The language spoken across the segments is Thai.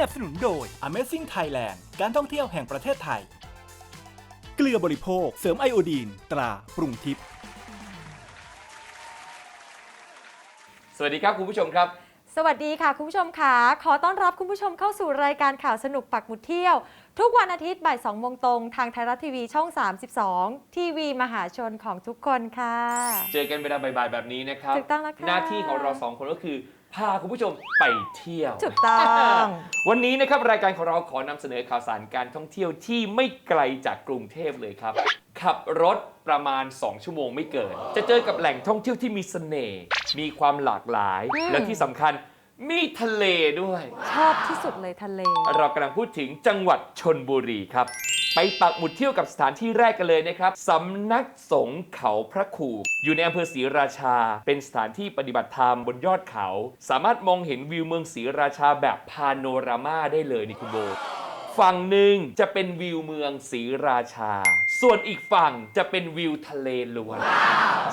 นับสนุนโดย Amazing Thailand การท่องเที่ยวแห่งประเทศไทย เกลือบริโภค เสริมไอโอดีน ตราปรุงทิพย์สวัสดีครับคุณผู้ชมครับ สวัสดีค่ะ คุณผู้ชมค่ะ ขอต้อนรับคุณผู้ชมเข้าสู่รายการข่าวสนุกปักหมุดเที่ยว ทุกวันอาทิตย์บ่าย2โมงตรง ทางไทยรัฐทีวีช่อง 32 ทีวีมหาชนของทุกคนค่ะ เจอกันเวลาบ่ายๆแบบนี้นะครับ ถูกต้องแล้วค่ะ หน้าที่ของเราสองคนก็คือ พาคุณผู้ชมไปเที่ยวถูกต้อง วันนี้นะครับรายการของเราขอนำเสนอข่าวสารการท่องเที่ยวที่ไม่ไกลจากกรุงเทพเลยครับ ขับรถประมาณ 2 ชั่วโมงไม่เกิน จะเจอกับแหล่งท่องเที่ยวที่มีเสน่ห์มีความหลากหลายอืมและที่สำคัญ มีทะเลด้วย ชอบที่สุดเลยทะเล เรากำลังพูดถึงจังหวัดชนบุรีครับ ไปปักหมุดเที่ยวกับสถานที่แรกกันเลยนะครับสำนักสงฆ์เขาพระครูอยู่ในอำเภอศรีราชา เป็นสถานที่ปฏิบัติธรรมบนยอดเขา สามารถมองเห็นวิวเมืองศรีราชาแบบพาโนรามาได้เลยนี่คุณโบฝั่งหนึ่งจะเป็นวิวเมืองศรีราชา ส่วนอีกฝั่งจะเป็นวิวทะเลล้วน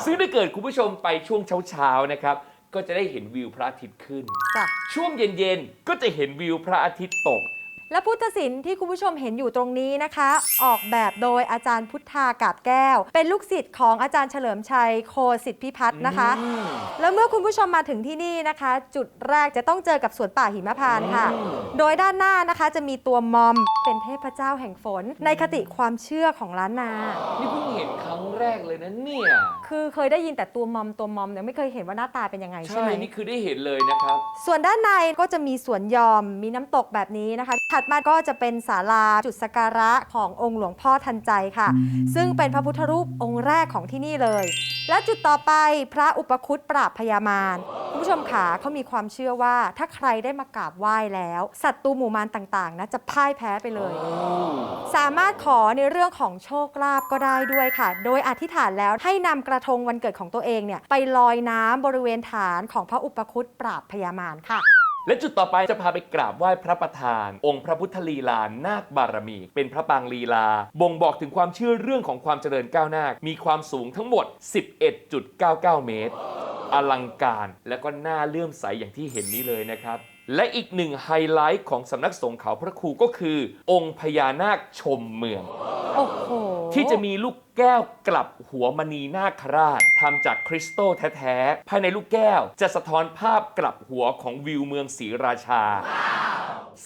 ซึ่งถ้าเกิดคุณผู้ชมไปช่วงเช้าๆนะครับ ก็จะได้เห็นวิวพระอาทิตย์ขึ้น จ้ะ ช่วงเย็นๆ ก็จะเห็นวิวพระอาทิตย์ตก และพุทธศิลป์ที่คุณผู้ชมเห็นอยู่ตรงนี้นะคะ ออกแบบโดยอาจารย์พุทธากาบแก้ว เป็นลูกศิษย์ของอาจารย์เฉลิมชัยโคสิทธิพิพัฒน์นะคะอืมแล้วเมื่อคุณผู้ชมมาถึงที่นี่นะคะ จุดแรกจะต้องเจอกับสวนป่าหิมพานต์ค่ะอืมโดยด้านหน้านะคะจะมีตัวมอมเป็นเทพเจ้าแห่งฝน ในคติความเชื่อของล้านนา นี่เพิ่งเห็นครั้งแรกเลยนะเนี่ย คือเคยได้ยินแต่ตัวมอมตัวมอมเนี่ยไม่เคยเห็นว่าหน้าตาเป็นยังไงใช่ใช่ไหมนี่คือได้เห็นเลยนะครับ ส่วนด้านในก็จะมีสวนยอมมีน้ำตกแบบนี้นะคะถัดมาก็จะเป็นศาลาจุดสักการะขององค์หลวงพ่อทันใจค่ะ ซึ่งเป็นพระพุทธรูปองค์แรกของที่นี่เลย และจุดต่อไปพระอุปคุตปราบพยามารคุณผู้ชมขาเขามีความเชื่อว่าถ้าใครได้มากราบไหว้แล้วสัตว์ตูหมู่มารต่างๆนะจะพ่ายแพ้ไปเลย สามารถขอในเรื่องของโชคลาภก็ได้ด้วยค่ะ โดยอธิษฐานแล้วให้นำกระทงวันเกิดของตัวเองเนี่ยไปลอยน้ำบริเวณฐานของพระอุปคุตปราบพยามารค่ะ และจุดต่อไปจะพาไปกราบไหว้พระประธาน องค์พระพุทธลีลานาคบารมี เป็นพระปางลีลา บ่งบอกถึงความเชื่อเรื่องของความเจริญก้าวหน้า มีความสูงทั้งหมด 11.99 เมตร อลังการและก็น่าเลื่อมใสอย่างที่เห็นนี้เลยนะครับ และอีกหนึ่งไฮไลท์ของสำนักสงฆ์เขาพระครูก็คือ องค์พญานาคชมเมือง โอ้โหที่จะมีลูกแก้วกลับหัวมณีนาคราชทำจากคริสตัลแท้ๆ ภายในลูกแก้วจะสะท้อนภาพกลับหัวของวิวเมืองศรีราชา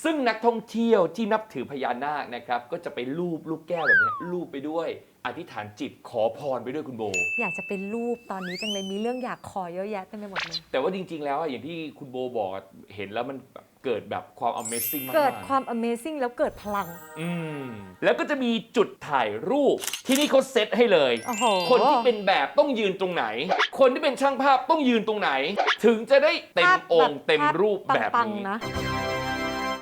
ซึ่งนักท่องเที่ยวที่นับถือพญานาคนะครับ ก็จะไปลูบลูกแก้วแบบนี้ลูบไปด้วย อธิษฐานจิตขอพรไปด้วยคุณโบ อยากจะเป็นรูปตอนนี้จังเลยมีเรื่องอยากขอเยอะแยะเต็มไปหมดเลย แต่ว่าจริง ๆ แล้วอะอย่างที่คุณโบบอกอะเห็นแล้วมันแบบเกิดแบบความ Amazing มากๆ เกิดความ Amazing แล้วเกิดพลัง อืมแล้วก็จะมีจุดถ่ายรูปที่นี่เขาเซตให้เลย โอ้โห คนที่เป็นแบบต้องยืนตรงไหน คนที่เป็นช่างภาพต้องยืนตรงไหน ถึงจะได้เต็มภาพองค์แบบเต็มรูปภาพแบบปังนี้ ๆนะ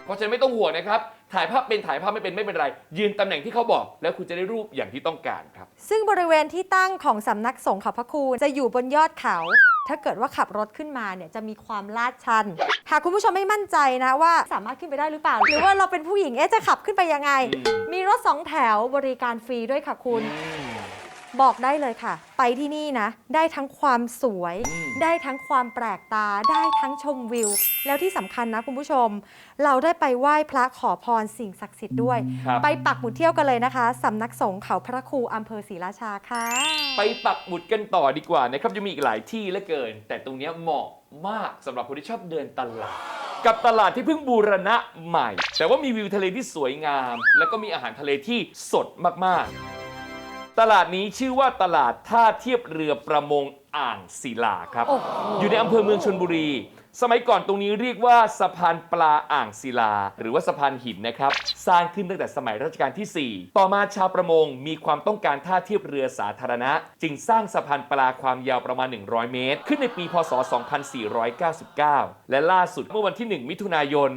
เพราะฉะนั้นไม่ต้องห่วงนะครับ ถ่ายภาพเป็นถ่ายภาพไม่เป็นไม่เป็นไร ยืนตำแหน่งที่เขาบอก แล้วคุณจะได้รูปอย่างที่ต้องการครับ ซึ่งบริเวณที่ตั้งของสำนักสงฆ์เขาพระครูจะอยู่บนยอดเขา ถ้าเกิดว่าขับรถขึ้นมาเนี่ยจะมีความลาดชัน หากคุณผู้ชมไม่มั่นใจนะว่าสามารถขึ้นไปได้หรือเปล่า หรือว่าเราเป็นผู้หญิงเอ๊ะจะขับขึ้นไปยังไง อืม มีรถสองแถวบริการฟรีด้วยค่ะคุณ บอกได้เลยค่ะ ไปที่นี่นะ ได้ทั้งความสวย อืม ได้ทั้งความแปลกตา ได้ทั้งชมวิว แล้วที่สำคัญนะคุณผู้ชม เราได้ไปไหว้พระขอพรสิ่งศักดิ์สิทธิ์ด้วย ครับ ไปปักหมุดเที่ยวกันเลยนะคะสำนักสงฆ์เขาพระครูอำเภอศรีราชาค่ะ ไปปักหมุดกันต่อดีกว่านะครับจะมีอีกหลายที่เหลือเกิน แต่ตรงเนี้ยเหมาะมากสำหรับคนที่ชอบเดินตลาด กับตลาดที่เพิ่งบูรณะใหม่ แต่ว่ามีวิวทะเลที่สวยงาม แล้วก็มีอาหารทะเลที่สดมากๆ ตลาดนี้ชื่อว่าตลาดท่าเทียบเรือประมงอ่างศิลาครับโอ้โหอยู่ในอำเภอเมืองชนบุรี สมัยก่อนตรงนี้เรียกว่าสะพานปลาอ่างศิลา หรือว่าสะพานหินนะครับ สร้างขึ้นตั้งแต่สมัยรัชกาลที่ 4 ต่อมาชาวประมงมีความต้องการท่าเทียบเรือสาธารณะ จึงสร้างสะพานปลาความยาวประมาณ 100 เมตร ขึ้นในปีพศ 2499 และล่าสุดเมื่อวันที่ 1 มิถุนายน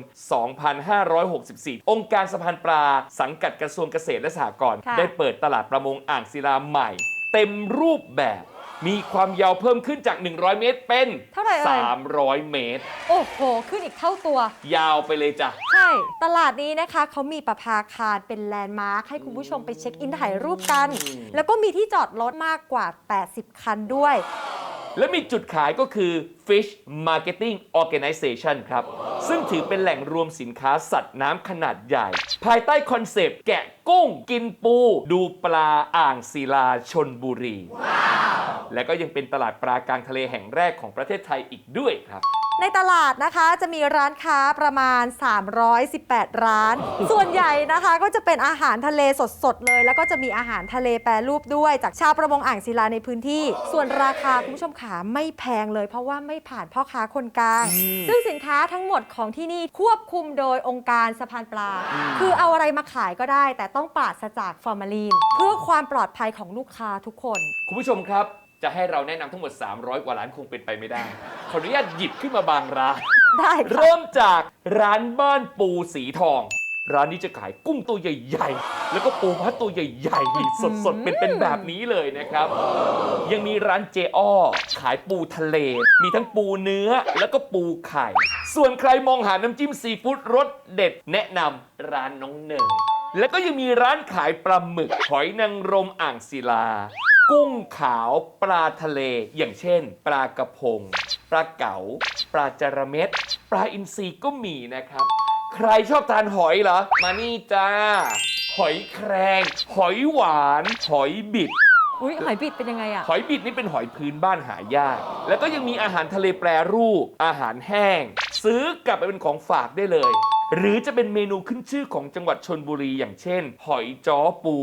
2564 องค์การสะพานปลา สังกัดกระทรวงเกษตรและสหกรณ์ค่ะได้เปิดตลาดประมงอ่างศิลาใหม่ เต็มรูปแบบ มีความยาวเพิ่มขึ้นจาก 100 เมตรเป็นเท่าไหร่เอ่ย 300 เมตร โอ้โห ขึ้นอีกเท่าตัว ยาวไปเลยจ้ะ ใช่ ตลาดนี้นะคะ เขามีประภาคารเป็นแลนด์มาร์คให้คุณผู้ชมไปเช็คอินถ่ายรูปกัน อืม แล้วก็มีที่จอดรถมากกว่า 80 คันด้วย และมีจุดขายก็คือ Fish Marketing Organization ครับ ซึ่งถือเป็นแหล่งรวมสินค้าสัตว์น้ำขนาดใหญ่ ภายใต้คอนเซปต์แกะกุ้งกินปู ดูปลาอ่างศิลาชนบุรี และก็ยังเป็นตลาดปลากลางทะเลแห่งแรกของประเทศไทยอีกด้วยครับ ในตลาดนะคะจะมีร้านค้าประมาณ 318 ร้าน ส่วนใหญ่นะคะก็จะเป็นอาหารทะเลสดๆเลย แล้วก็จะมีอาหารทะเลแปรรูปด้วยจากชาวประมงอ่างศิลาในพื้นที่ ส่วนราคาคุณผู้ชมขาไม่แพงเลย เพราะว่าไม่ผ่านพ่อค้าคนกลาง ซึ่งสินค้าทั้งหมดของที่นี่ควบคุมโดยองค์การสะพานปลา คือเอาอะไรมาขายก็ได้ แต่ต้องปราศจากฟอร์มาลีน เพื่อความปลอดภัยของลูกค้าทุกคน คุณผู้ชมครับ จะให้เราแนะนำทั้งหมด 300 กว่าร้านคงเป็นไปไม่ได้ ขออนุญาตหยิบขึ้นมาบางร้าน ได้ค่ะ เริ่มจากร้านบ้านปูสีทอง ร้านนี้จะขายกุ้งตัวใหญ่ๆ แล้วก็ปูม้าตัวใหญ่ๆ สดๆ เป็นเป็นแบบนี้เลยนะครับ ยังมีร้านเจอ้อขายปูทะเล มีทั้งปูเนื้อแล้วก็ปูไข่ ส่วนใครมองหาน้ำจิ้มซีฟู้ดรสเด็ดแนะนำร้านน้องเนยแล้วก็ยังมีร้านขายปลาหมึกหอยนางรมอ่างศิลา กุ้งขาวปลาทะเล อย่างเช่น ปลากระพง ปลาเก๋าปลาจาระเม็ดปลาอินทรีก็มีนะครับ ใครชอบทานหอยเหรอ มานี่จ้า หอยแครงหอยหวาน หอยบิด อุ้ยหอยบิดเป็นยังไงอะหอยบิดนี่เป็นหอยพื้นบ้านหายาก แล้วก็ยังมีอาหารทะเลแปรรูป อาหารแห้ง ซื้อกลับไปเป็นของฝากได้เลย หรือจะเป็นเมนูขึ้นชื่อของจังหวัดชนบุรีอย่างเช่น หอยจ้อปู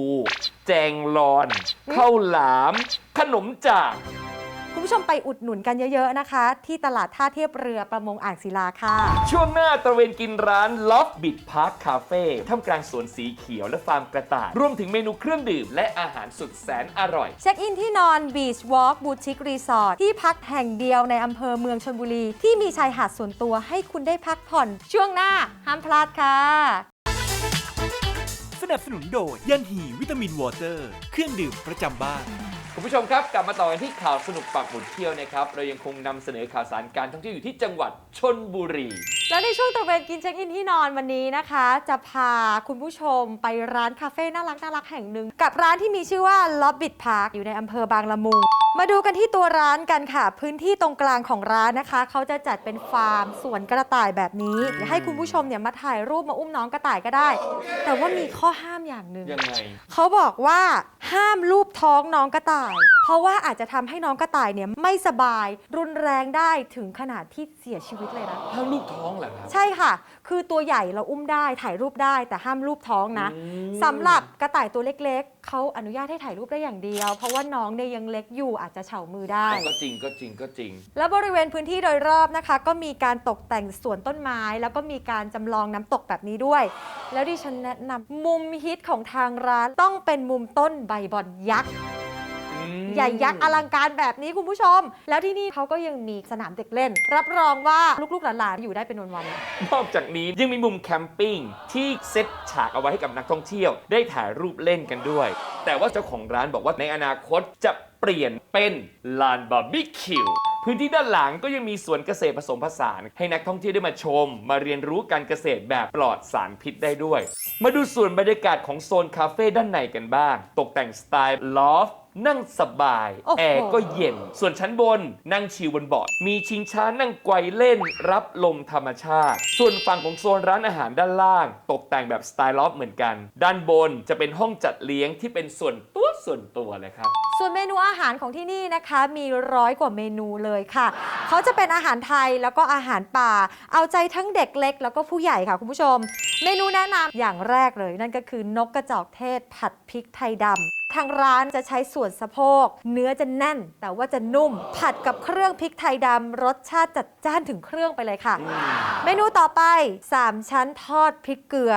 แจงลอน ข้าวหลาม ขนมจาก ผู้ชมไปอุดหนุนกันเยอะๆนะคะ ที่ตลาดท่าเทียบเรือประมงอ่างศิลาค่ะ ช่วงหน้าตระเวนกินร้าน Love Bit Park Cafe ท่ามกลางสวนสีเขียวและฟาร์มกระต่าย รวมถึงเมนูเครื่องดื่มและอาหารสุดแสนอร่อย เช็คอินที่นอน Beach Walk Boutique Resort ที่พักแห่งเดียวในอำเภอเมืองชนบุรี ที่มีชายหาดส่วนตัวให้คุณได้พักผ่อน ช่วงหน้าห้ามพลาดค่ะ สนับสนุนโดยยันหีวิตามินวอเตอร์ เครื่องดื่มประจำบ้าน คุณผู้ชมครับ กลับมาต่อกันที่ข่าวสนุกปักหมุดเที่ยวนะครับ เรายังคงนำเสนอข่าวสารการท่องเที่ยวอยู่ที่จังหวัดชนบุรี แล้วในช่วงตระเวนกินเช็คอินที่นอนวันนี้นะคะ จะพาคุณผู้ชมไปร้านคาเฟ่น่ารักน่ารักแห่งหนึ่ง กับร้านที่มีชื่อว่า Lobbit Park อยู่ในอำเภอบางละมุง มาดูกันที่ตัวร้านกันค่ะ พื้นที่ตรงกลางของร้านนะคะ เขาจะจัดเป็นฟาร์มสวนกระต่ายแบบนี้เดี๋ยวให้คุณผู้ชมเนี่ยมาถ่ายรูปมาอุ้มน้องกระต่ายก็ได้ แต่ว่ามีข้อห้ามอย่างหนึ่ง ยังไง เขาบอกว่าห้ามลูบท้องน้องกระต่าย เพราะว่าอาจจะทำให้น้องกระต่ายเนี่ยไม่สบายรุนแรงได้ถึงขนาดที่เสียชีวิตเลยนะ ถ้าลูกท้องเหรอครับ ใช่ค่ะ คือตัวใหญ่เราอุ้มได้ถ่ายรูปได้แต่ห้ามรูปท้องนะอืม สำหรับกระต่ายตัวเล็กๆ เขาอนุญาตให้ถ่ายรูปได้อย่างเดียว เพราะว่าน้องเนี่ยยังเล็กอยู่อาจจะเฉามือได้ ก็จริงก็จริงก็จริง และบริเวณพื้นที่โดยรอบนะคะ ก็มีการตกแต่งสวนต้นไม้ แล้วก็มีการจำลองน้ำตกแบบนี้ด้วย แล้วดิฉันแนะนำมุมฮิตของทางร้านต้องเป็นมุมต้นใบบอนยักษ์ใหญ่ยักษ์อลังการแบบนี้คุณผู้ชม แล้วที่นี่เขาก็ยังมีสนามเด็กเล่น รับรองว่าลูกๆหลานๆอยู่ได้เป็นวันๆ นอกจากนี้ยังมีมุมแคมปิ้งที่เซตฉากเอาไว้ให้กับนักท่องเที่ยว ได้ถ่ายรูปเล่นกันด้วย แต่ว่าเจ้าของร้านบอกว่าในอนาคตจะเปลี่ยนเป็นลานบาร์บีคิวพื้นที่ด้านหลังก็ยังมีสวนเกษตรผสมผสาน ให้นักท่องเที่ยวได้มาชม มาเรียนรู้การเกษตรแบบปลอดสารพิษได้ด้วย มาดูส่วนบรรยากาศของโซนคาเฟ่ด้านในกันบ้าง ตกแต่งสไตล์ลอฟ นั่งสบาย โอ้โห แอร์ก็เย็น ส่วนชั้นบนนั่งชิลบนเบาะมีชิงช้านั่งไกวเล่นรับลมธรรมชาติ ส่วนฝั่งของโซนร้านอาหารด้านล่าง ตกแต่งแบบสไตล์ลอฟเหมือนกัน ด้านบนจะเป็นห้องจัดเลี้ยงที่เป็นส่วนตัวส่วนตัวเลยครับ ส่วนเมนูอาหารของที่นี่นะคะมีร้อยกว่าเมนูเลยค่ะ เขาจะเป็นอาหารไทยแล้วก็อาหารป่า เอาใจทั้งเด็กเล็ก แล้วก็ผู้ใหญ่ค่ะคุณผู้ชม เมนูแนะนำอย่างแรกเลย นั่นก็คือนกกระจอกเทศผัดพริกไทยดำ ทางร้านจะใช้ส่วนสะโพก เนื้อจะแน่น แต่ว่าจะนุ่ม ผัดกับเครื่องพริกไทยดำรสชาติจัดจ้านถึงเครื่องไปเลยค่ะ เมนูต่อไป 3 ชั้นทอดพริกเกลือ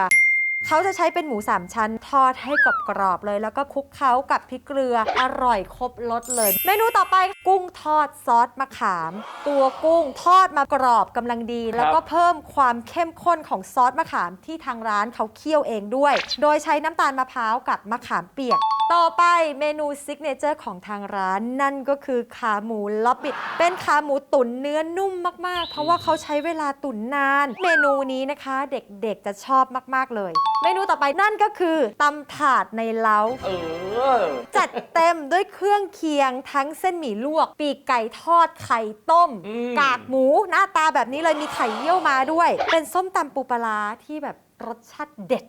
เขาจะใช้เป็นหมู 3 ชั้นทอดให้กรอบๆเลย แล้วก็คลุกเคล้ากับพริกเกลืออร่อยครบรสเลย เมนูต่อไปกุ้งทอดซอสมะขาม ตัวกุ้งทอดมากรอบกำลังดี แล้วก็เพิ่มความเข้มข้นของซอสมะขามที่ทางร้านเขาเคี่ยวเองด้วย โดยใช้น้ำตาลมะพร้าวกับมะขามเปียก ต่อไปเมนูซิกเนเจอร์ของทางร้านนั่นก็คือขาหมูล็อบบิทเป็นขาหมูตุ๋นเนื้อนุ่มมาก ๆ เพราะว่าเขาใช้เวลาตุ๋นนาน เมนูนี้นะคะเด็กๆจะชอบมาก ๆ เลย เมนูต่อไปนั่นก็คือตำถาดในเล้า เออ จัดเต็มด้วยเครื่องเคียงทั้งเส้นหมี่ลวก ปีกไก่ทอดไข่ต้ม อืม กากหมูหน้าตาแบบนี้เลยมีไข่เยี่ยวมาด้วย เป็นส้มตำปูปลาร้าที่แบบรสชาติเด็ด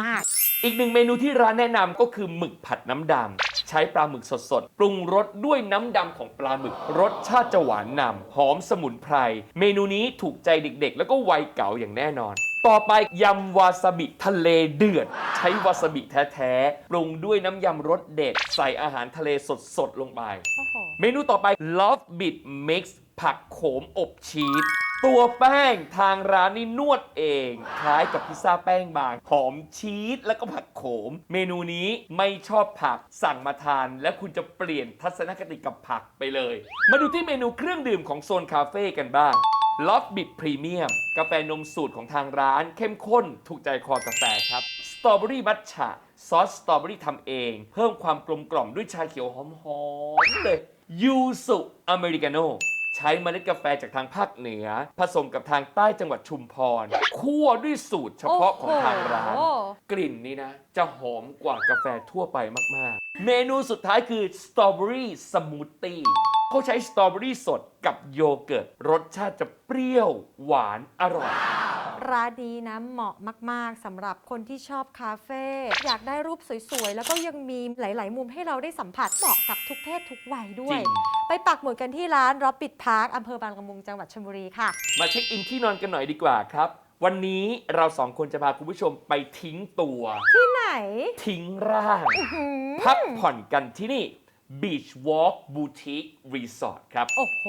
มาก อีกหนึ่งเมนูที่ร้านแนะนำก็คือหมึกผัดน้ำดำใช้ปลาหมึกสดๆ ปรุงรสด้วยน้ำดำของปลาหมึก รสชาติจะหวานนำหอมสมุนไพร เมนูนี้ถูกใจเด็กๆ แล้วก็วัยเก๋าอย่างแน่นอน ต่อไปยำวาซาบิทะเลเดือด ใช้วาซาบิแท้ๆ ปรุงด้วยน้ำยำรสเด็ด ใส่อาหารทะเลสดๆ ลงไปๆโอ้โห เมนูต่อไป Love Bit Mix ผักโขมอบชีส ตัวแป้งทางร้านนี่นวดเอง คล้ายกับพิซซ่าแป้งบางหอมชีสแล้วก็ผักโขม เมนูนี้ไม่ชอบผักสั่งมาทาน และคุณจะเปลี่ยนทัศนคติกับผักไปเลย มาดูที่เมนูเครื่องดื่มของโซนคาเฟ่กันบ้าง Love Bit Premium กาแฟนมสูตรของทางร้าน เข้มข้นถูกใจคอกาแฟครับสตรอเบอรี่มัทฉะซอสสตรอเบอรี่ทำเอง เพิ่มความกลมกล่อมด้วยชาเขียวหอมๆเลยยูสุอเมริกาโน่ ช้เมล็ดกาแฟจากทางภาคเหนือ ผสมกับทางใต้จังหวัดชุมพรคั่วด้วยสูตรเฉพาะของทางร้าน โอ้โห กลิ่นนี้นะ จะหอมกว่ากาแฟทั่วไปมาก ๆ เมนูสุดท้ายคือสตรอเบอรี่สมูทตี้เขาใช้สตรอเบอรี่สดกับโยเกิร์ต รสชาติจะเปรี้ยว หวานอร่อย ร้านนี้นะเหมาะมาก ๆสำหรับคนที่ชอบคาเฟ่อยากได้รูปสวยๆ แล้วก็ยังมีหลาย ๆ มุมให้เราได้สัมผัสเหมาะกับทุกเพศทุกวัยด้วจยริง ไปปักหมุดกันที่ร้านร็อบบิทพาร์คอำเภอบางละมุงจังหวัดชลบุรีค่ะ มาเช็คอินที่นอนกันหน่อยดีกว่าครับ วันนี้เราสองคนจะพาคุณผู้ชมไปทิ้งตัว ที่ไหนทิ้งร่าง พักผ่อนกันที่นี่ Beach Walk Boutique Resort ครับ โอ้โห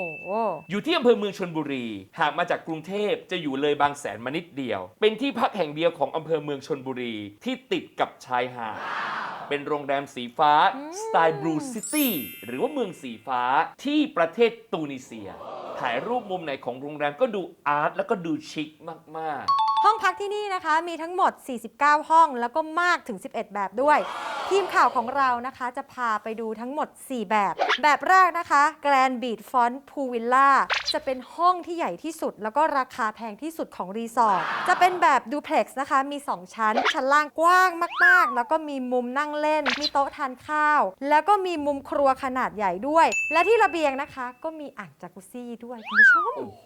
อยู่ที่อำเภอเมืองชนบุรี หากมาจากกรุงเทพจะอยู่เลยบางแสนมานิดเดียว เป็นที่พักแห่งเดียวของอำเภอเมืองชนบุรีที่ติดกับชายหาด เป็นโรงแรมสีฟ้าสไตล์บลูซิตี้หรือว่าเมืองสีฟ้าที่ประเทศตูนิเซีย ถ่ายรูปมุมไหนของโรงแรมก็ดูอาร์ตแล้วก็ดูชิคมาก ห้องพักที่นี่นะคะมีทั้งหมด 49 ห้องแล้วก็มากถึง 11 แบบด้วย ทีมข่าวของเรานะคะจะพาไปดูทั้งหมด 4 แบบ แบบแรกนะคะ Grand Beach Front Pool Villa จะเป็นห้องที่ใหญ่ที่สุด แล้วก็ราคาแพงที่สุดของรีสอร์ทจะเป็นแบบดูเพล็กซ์นะคะ มี 2 ชั้น ชั้นล่างกว้างมาก ๆ แล้วก็มีมุมนั่งเล่น มีโต๊ะทานข้าว แล้วก็มีมุมครัวขนาดใหญ่ด้วย และที่ระเบียงนะคะ ก็มีอ่างจากุซซี่ด้วยคุณผู้ชมๆโอ้โห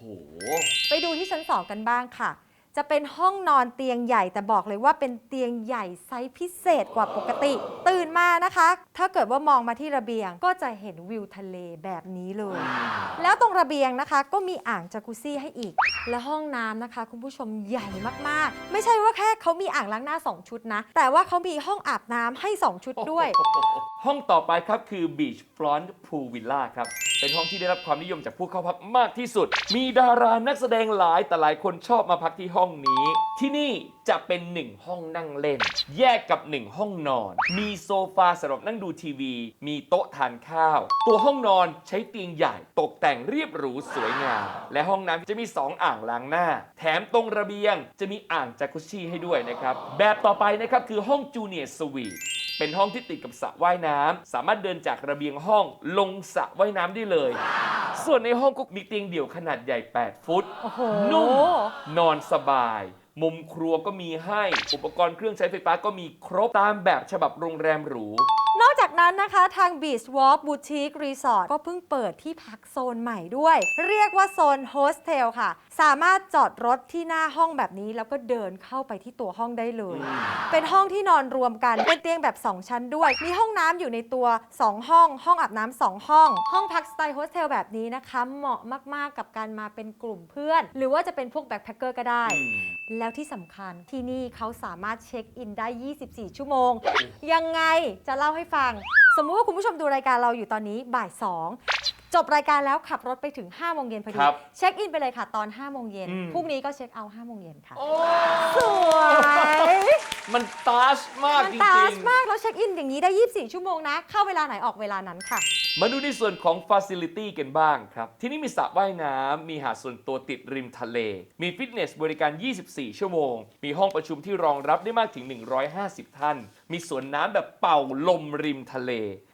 ไปดูที่ชั้น 2 กันบ้างค่ะ จะเป็นห้องนอนเตียงใหญ่แต่บอกเลยว่าเป็นเตียงใหญ่ไซส์พิเศษกว่าปกติ ตื่นมานะคะ ถ้าเกิดว่ามองมาที่ระเบียงก็จะเห็นวิวทะเลแบบนี้เลย แล้วตรงระเบียงนะคะก็มีอ่างจากุซซี่ให้อีก และห้องน้ำนะคะ คุณผู้ชมใหญ่มากๆ ไม่ใช่ว่าแค่เขามีอ่างล้างหน้า 2 ชุดนะ แต่ว่าเขามีห้องอาบน้ำให้ 2 ชุดด้วย ห้องต่อไปครับคือ Beach Front Pool Villa ครับ เป็นห้องที่ได้รับความนิยมจากผู้เข้าพักมากที่สุด มีดารานักแสดงหลายแต่หลายคนชอบมาพักที่ห้องนี้ ที่นี่ จะเป็นหนึ่งห้องนั่งเล่น แยกกับหนึ่งห้องนอน มีโซฟาสำหรับนั่งดูทีวี มีโต๊ะทานข้าว ตัวห้องนอนใช้เตียงใหญ่ ตกแต่งเรียบหรูสวยงาม และห้องน้ำจะมี 2 อ่างล้างหน้า แถมตรงระเบียงจะมีอ่างจากุชี่ให้ด้วยนะครับ แบบต่อไปนะครับคือห้องจูเนียร์สวีทเป็นห้องที่ติดกับสระว่ายน้ำสามารถเดินจากระเบียงห้องลงสระว่ายน้ำได้เลย ส่วนในห้องก็มีเตียงเดี่ยวขนาดใหญ่ 8 ฟุตโอ้โหนุ่ม นอนสบาย มุมครัวก็มีให้ อุปกรณ์เครื่องใช้ไฟฟ้าก็มีครบตามแบบฉบับโรงแรมหรู นอกจากนั้นนะคะทาง Beach Walk Boutique Resort ก็เพิ่งเปิดที่พักโซนใหม่ด้วย เรียกว่าโซนโฮสเทลค่ะ สามารถจอดรถที่หน้าห้องแบบนี้ แล้วก็เดินเข้าไปที่ตัวห้องได้เลย เป็นห้องที่นอนรวมกัน เป็นเตียงแบบ 2 ชั้นด้วย มีห้องน้ำอยู่ในตัว 2 ห้อง ห้องอาบน้ำสองห้อง ห้องพักสไตล์โฮสเทลแบบนี้นะคะ เหมาะมากๆกับการมาเป็นกลุ่มเพื่อน หรือว่าจะเป็นพวกแบ็คแพคเกอร์ก็ได้ แล้วที่สำคัญที่นี่เขาสามารถเช็คอินได้ 24 ชั่วโมง ยังไงจะเล่าให้ฟังฟัง สมมุติว่าคุณผู้ชมดูรายการเราอยู่ตอนนี้บ่ายสอง จบรายการแล้วขับรถไปถึง5โมงเย็นพอดีครับเช็คอินไปเลยค่ะตอน5โมงเย็นอืม พรุ่งนี้ก็เช็คเอาท์5โมงเย็นค่ะโอ้สวยมันตาชมากมันจตาริสงมากแล้วเช็คอินอย่างนี้ได้ 24 ชั่วโมงนะ เข้าเวลาไหนออกเวลานั้นค่ะ ๆ มาดูในส่วนของ Facility กันบ้างครับ ที่นี่มีสระว่ายน้ำมีหาดส่วนตัวติดริมทะเล มีฟิตเนสบริการ 24 ชั่วโมง มีห้องประชุมที่รองรับได้มากถึง 150 ท่าน มีสวนน้ำแบบเป่าลมริมทะเล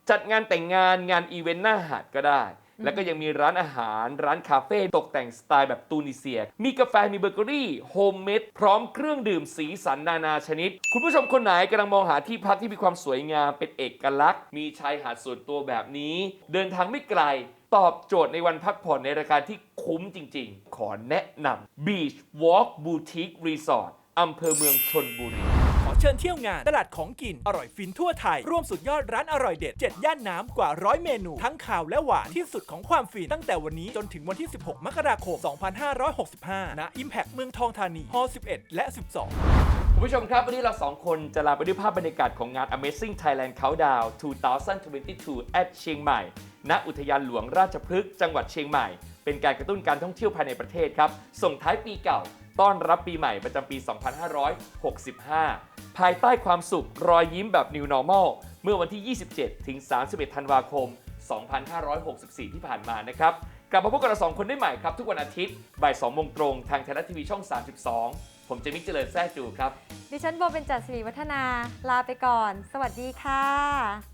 จัดงานแต่งงานงานอีเวนต์หน้าหาดก็ได้ แล้วก็ยังมีร้านอาหารร้านคาเฟ่ตกแต่งสไตล์แบบตูนิเซีย มีกาแฟมีเบเกอรี่โฮมเมดพร้อมเครื่องดื่มสีสันนานาชนิด คุณผู้ชมคนไหนกำลังมองหาที่พักที่มีความสวยงามเป็นเอกลักษณ์ มีชายหาดส่วนตัวแบบนี้ เดินทางไม่ไกลตอบโจทย์ในวันพักผ่อนในราคาที่คุ้มจริงๆ ขอแนะนำ Beach Walk Boutique Resort อำเภอเมืองชนบุรี เชิญเที่ยวงาน ตลาดของกิน อร่อยฟินทั่วไทย ร่วมสุดยอดร้านอร่อยเด็ด 7 ย่านน้ำกว่าร้อยเมนู ทั้งข่าวและหวานที่สุดของความฟิน ตั้งแต่วันนี้จนถึงวันที่ 16 มกราคม 2565 ณ Impact เมืองทองธานีฮอ11 และ 12คุณผู้ชมครับ วันนี้เราสองคนจะลาไปด้วยภาพบรรยากาศของงาน Amazing Thailand Countdown 2022 at เชียงใหม่ ณ อุทยานหลวงราชพฤกษ์จังหวัดเชียงใหม่ เป็นการกระตุ้นการท่องเที่ยวภายในประเทศครับ ส่งท้ายปีเก่า ต้อนรับปีใหม่ประจำปี 2565 ภายใต้ความสุขรอยยิ้มแบบ New Normal เมื่อวันที่ 27 ถึง 31 ธันวาคม 2564 ที่ผ่านมานะครับ กลับมาพบกับเราสองคนได้ใหม่ครับ ทุกวันอาทิตย์บ่าย2โมงตรงทางไทยรัฐทีวีช่อง 32 ผมเจมิกเจริญแซ่จูครับ ดิฉันโบเป็นจัดสิริวัฒนา ลาไปก่อน สวัสดีค่ะ